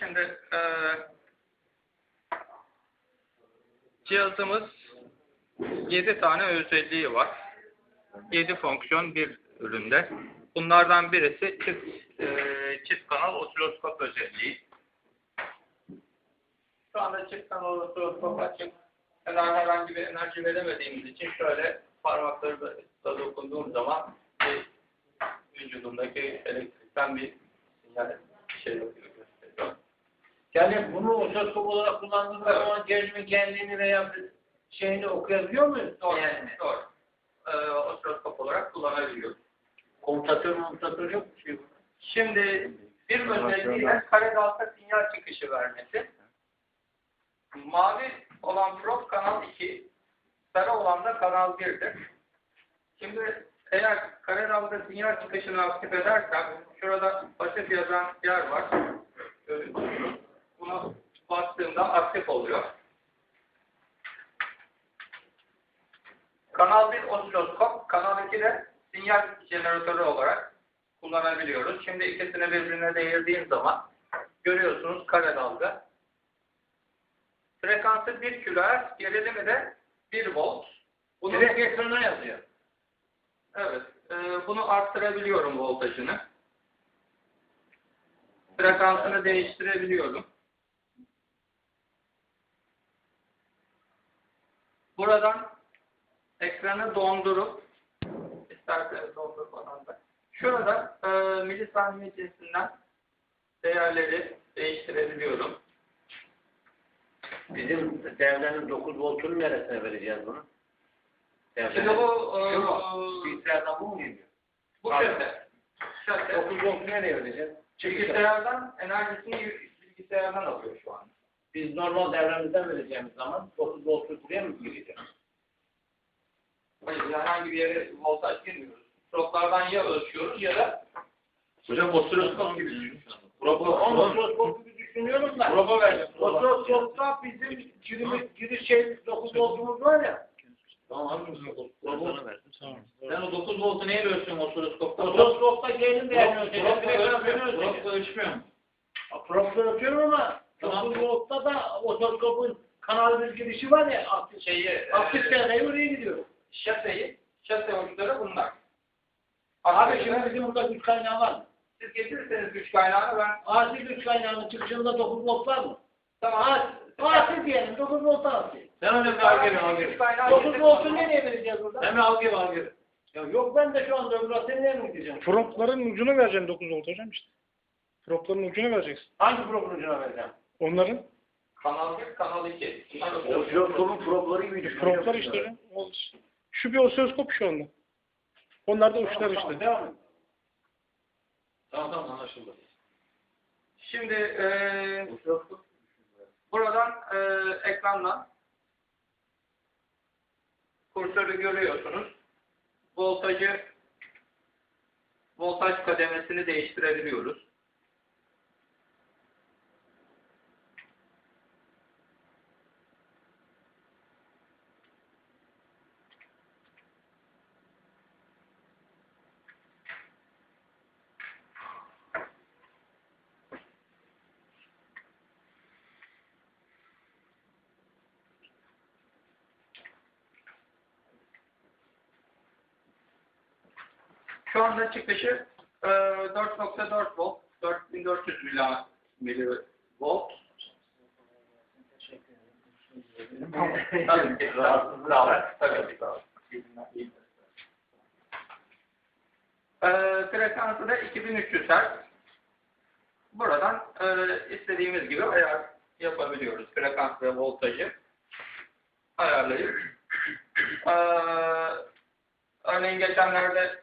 şimdi eee cihazımız 7 tane özelliği var. 7 fonksiyon bir üründe. Bunlardan birisi çift, eee, çift kanal osiloskop özelliği. Şu anda çift kanal osiloskop açık. Herhangi bir enerji veremediğimiz için şöyle parmaklarla dokunduğum zaman vücudumdaki elektrikten bir sinyal şey yapıyor. Yani bunu otoskop olarak kullandığımız Evet. zaman cehrimin kendini veya şeyini okuyabiliyor muyuz? Doğru. Yani Doğru. Ee, osiloskop olarak kullanabiliyoruz. komutatör komutatör yok mu şey? Şimdi bir özelliği de kare dalga sinyal çıkışı vermesi. Mavi olan probe kanal 2, sarı olan da kanal 1'dir. Şimdi eğer kare dalga sinyal çıkışını aktif edersem, şurada pasif yazan yer var. Bastığımda aktif oluyor. Kanal 1 osiloskop, kanal 2 de sinyal jeneratörü olarak kullanabiliyoruz. Şimdi ikisini birbirine değirdiğim zaman görüyorsunuz kare dalga. Frekansı 1 kHz, gerilimi de 1 volt. Bunu, Direkt ekrana yazıyor. evet, e, bunu arttırabiliyorum voltajını. Frekansını değiştirebiliyorum. Buradan ekranı dondurup isterseniz dondurmadan da şurada e, milisaniye cinsinden değerleri değiştirebiliyorum. Bizim devrenin 9 voltunu neresine vereceğiz bunu? Şimdi bu e, Şu mu? Bilgisayardan bu mu geliyor? bu Abi. şöyle. Şöyle. 9 voltu nereye vereceğiz? Bilgisayar. Bilgisayardan enerjisini bilgisayardan alıyor şu an. Biz normal devremizden vereceğimiz zaman 9 voltu buraya mı gireceğiz? Hayır, herhangi bir yere voltaj girmiyoruz. Stroplardan ya ölçüyoruz ya da Hocam osiloskop gibi düşün. Proba, onu otoskop gibi düşünüyorum da. Proba vereceğim. Otoskopta bizim giriş, giriş şey 9 voltumuz var ya. Tamam abi mısın? Sana verdim. Tamam. Sen o 9 voltu neyle ölçüyorsun osiloskopta? Otoskopta gelin de yani Propla ölçmüyor mu? Propla ölçüyorum ama 9 voltta da otoskopun kanal bir girişi var ya aktif, şeyi aktif e, devreye oraya gidiyor. şaseyi, şase uçları bunlar. Abi şimdi bizim burada güç kaynağı var mı? siz getirirseniz güç kaynağını ben Acil güç kaynağının çıkışında 9 volt var mı? tamam. Acil diyelim 9 volt acil. Sen öyle bir al geri al kaynağı 9 voltu nereye vereceğiz burada? Hemen al geri al geri. Ya yok ben de şu anda öbür hastaneye mi gideceğim? Propların ucunu vereceksin 9 volt hocam işte. Propların ucunu vereceksin. Hangi programcına vereceğim? Onların Kanal 1, kanal 2. Bunlar Otoskopun propları gibi proplar işte. O- Şu bir osiloskop şu anda. Onlar da uçlar işte. Devam et. Tamam tamam anlaşıldı. Şimdi e, buradan e, ekrandan kursörü görüyorsunuz. Voltajı voltaj kademesini değiştirebiliyoruz. Şu anda çıkışı e, 4.4 volt, 4400 mila- milivolt. Tabii ki tabii ki e, frekansı da 2300 Hz. Buradan e, istediğimiz gibi ayar yapabiliyoruz. Frekans ve voltajı ayarlayıp. E, örneğin geçenlerde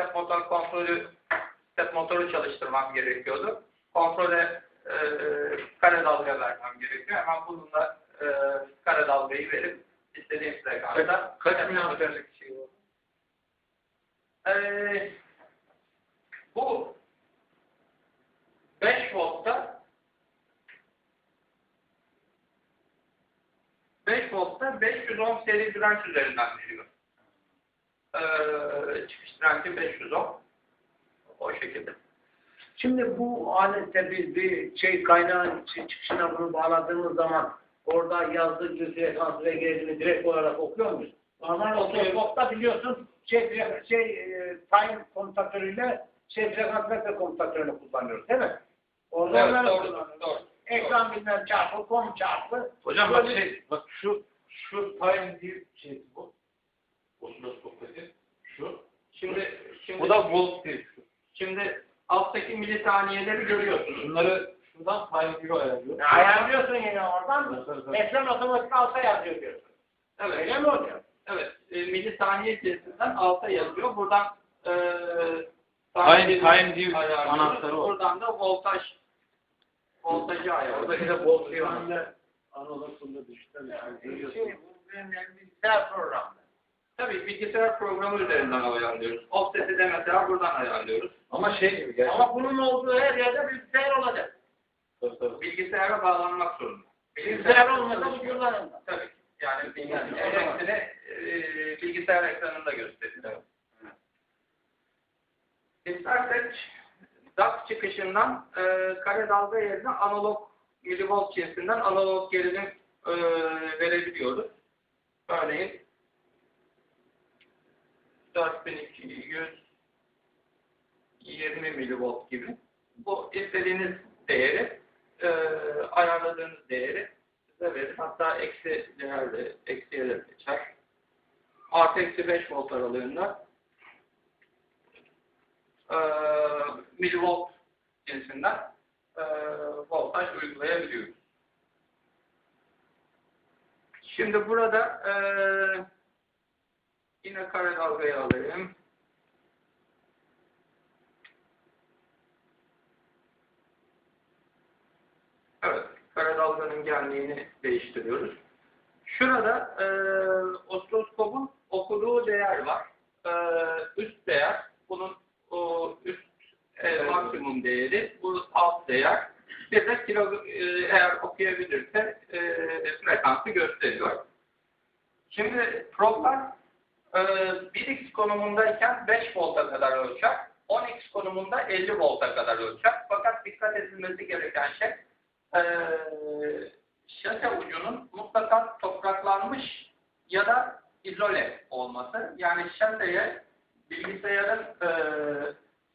step motor kontrolü step motoru çalıştırmam gerekiyordu. Kontrole e, kare dalga vermem gerekiyor. Hemen bununla e, kare dalgayı verip istediğim frekansta Kaç miliamperlik şey var? e, bu 5 voltta 5 voltta 510 seri direnç üzerinden veriyor. Ee, çıkış direnci 510. O şekilde. Şimdi bu alette biz bir şey kaynağın çı- çıkışına bunu bağladığımız zaman orada yazdığı cüz frekansı ve gerilimini direkt olarak okuyor muyuz? Normal otoskopta biliyorsun şey, fre- şey e, time kontaktörüyle şey frekans metre kontaktörünü kullanıyoruz değil mi? Orada Evet, doğru, kullanıyoruz. doğru. Ekran bilmem çarpı, kom çarpı. Hocam bak şey, bak şu, şu time diye şey bu. Osiloskoptaki. Şimdi, şimdi, Bu da volt değil. Şimdi alttaki milisaniyeleri görüyorsunuz. Şunları şuradan time diye ayarlıyor. Ya ayarlıyorsun yine oradan tabii. Ekran otomatik alta yazıyor diyorsun. Evet. Öyle mi oluyor? Evet, e, milisaniye cinsinden alta yazıyor. Buradan e, Time- time ayarlıyoruz. anahtarı var. Buradan da voltaj voltajı ayarlıyoruz. Orada yine volt diye var. Analogunda dijital Şey, bu benim bilgisayar programı. Tabii bilgisayar programı üzerinden ayarlıyoruz. Offset'i de mesela buradan ayarlıyoruz. Ama şey gibi gerçekten. Ama bunun olduğu her yerde bilgisayar olacak. Tabii, tabii. Bilgisayara bağlanmak zorunda. Bilgisayar olmasa bu kullanılmaz. Tabii. Yani hepsini e, bilgisayar ekranında gösteriyor. İstersek DAC çıkışından e, kare dalga yerine analog milivolt cinsinden analog gerilim e, verebiliyoruz. Örneğin 4220 milivolt gibi. Bu istediğiniz değeri e, ayarladığınız değeri size verir. Hatta eksi değerle, eksiye de geçer. Artı eksi 5 volt aralığında e, milivolt cinsinden e, voltaj uygulayabiliyoruz. Şimdi burada e, yine kare dalgayı alayım. Evet, kare dalganın genliğini değiştiriyoruz. Şurada e, osiloskopun okuduğu değer var. E, üst değer, bunun o üst e, maksimum değeri, bu alt değer. Bir de kilo, e, eğer okuyabilirse e, frekansı gösteriyor. Şimdi problar e, 1x konumundayken 5 volta kadar ölçer, 10x konumunda 50 volta kadar ölçer. Fakat dikkat edilmesi gereken şey e, şase ucunun mutlaka topraklanmış ya da izole olması. Yani şaseye bilgisayarın e,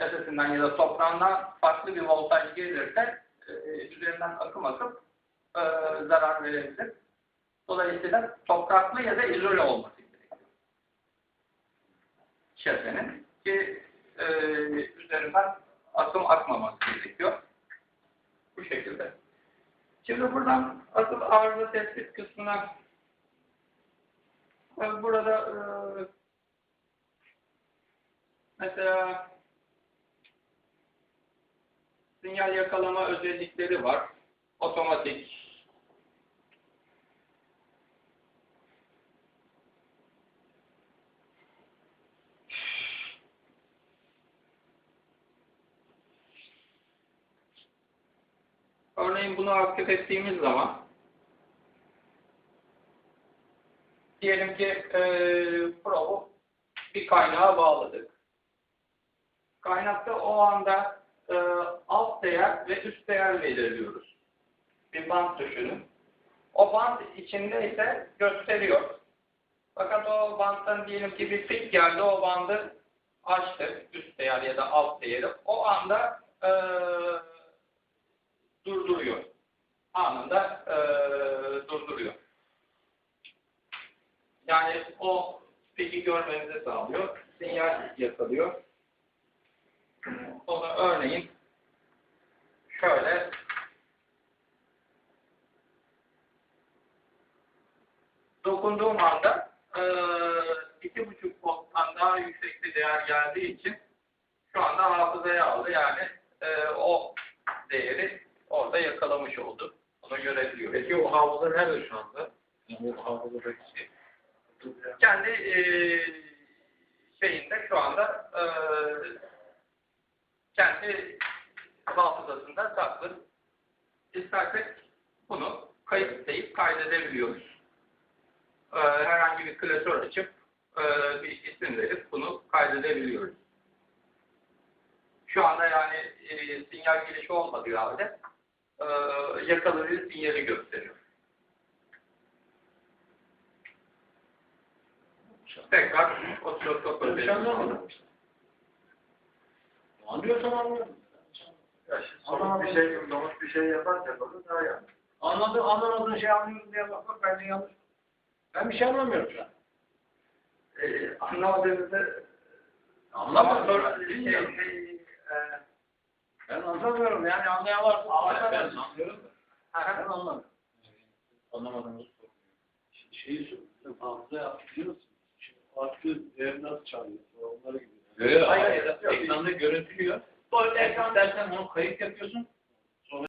şasesinden ya da toprağından farklı bir voltaj gelirse üzerinden akım akıp zarar verebilir. Dolayısıyla topraklı ya da izole olması Şasenin ki e, üzerinden akım akmaması gerekiyor. Bu şekilde. Şimdi buradan asıl arıza tespit kısmına e, burada e, mesela sinyal yakalama özellikleri var. Otomatik Örneğin bunu aktif ettiğimiz zaman diyelim ki e, probu bir kaynağa bağladık. Kaynakta o anda e, alt değer ve üst değer belirliyoruz. Bir band düşünün. O band içinde ise gösteriyor. Fakat o bandtan diyelim ki bir pik geldi, o bandı açtı, üst değer ya da alt değeri. O anda e, durduruyor. Anında e, durduruyor. Yani o peki görmenizi sağlıyor. Sinyal yakalıyor. Onu örneğin şöyle dokunduğum anda e, iki buçuk volttan daha yüksek bir değer geldiği için şu anda hafızaya aldı. Yani e, o değeri orada yakalamış oldu. Onu görebiliyor. Peki o hafıza nerede şu anda? Yani o hafızadaki şey. kendi e, şeyinde şu anda e, kendi hafızasında saklı. İstersek bunu kayıtlayıp kaydedebiliyoruz. E, herhangi bir klasör açıp e, bir isim verip bunu kaydedebiliyoruz. Şu anda yani e, sinyal girişi olmadığı halde e, yakaladığı sinyali gösteriyor. Tekrar osiloskop özelliğini Anlıyorsam anlıyorum. Somut bir şey, somut bir şey yaparsak olur daha iyi. Anladım, anlamadığın şey anlıyorum diye bak bak bence yanlış. Ben bir şey anlamıyorum şu an. Ee, anlamadığınızı Ama sonra şey, şey, Ben anlamıyorum yani anlayan varsa Ben anlamıyorum. anlıyorum. Ben anlamadım. Sormuyor. şeyi söyleyeyim. Hafıza yapıyorsun. Farklı değer nasıl çağırıyor? Onlara gibi. Hayır, hayır, ekranda görüntülüyor. Sonra istersen onu kayıt yapıyorsun.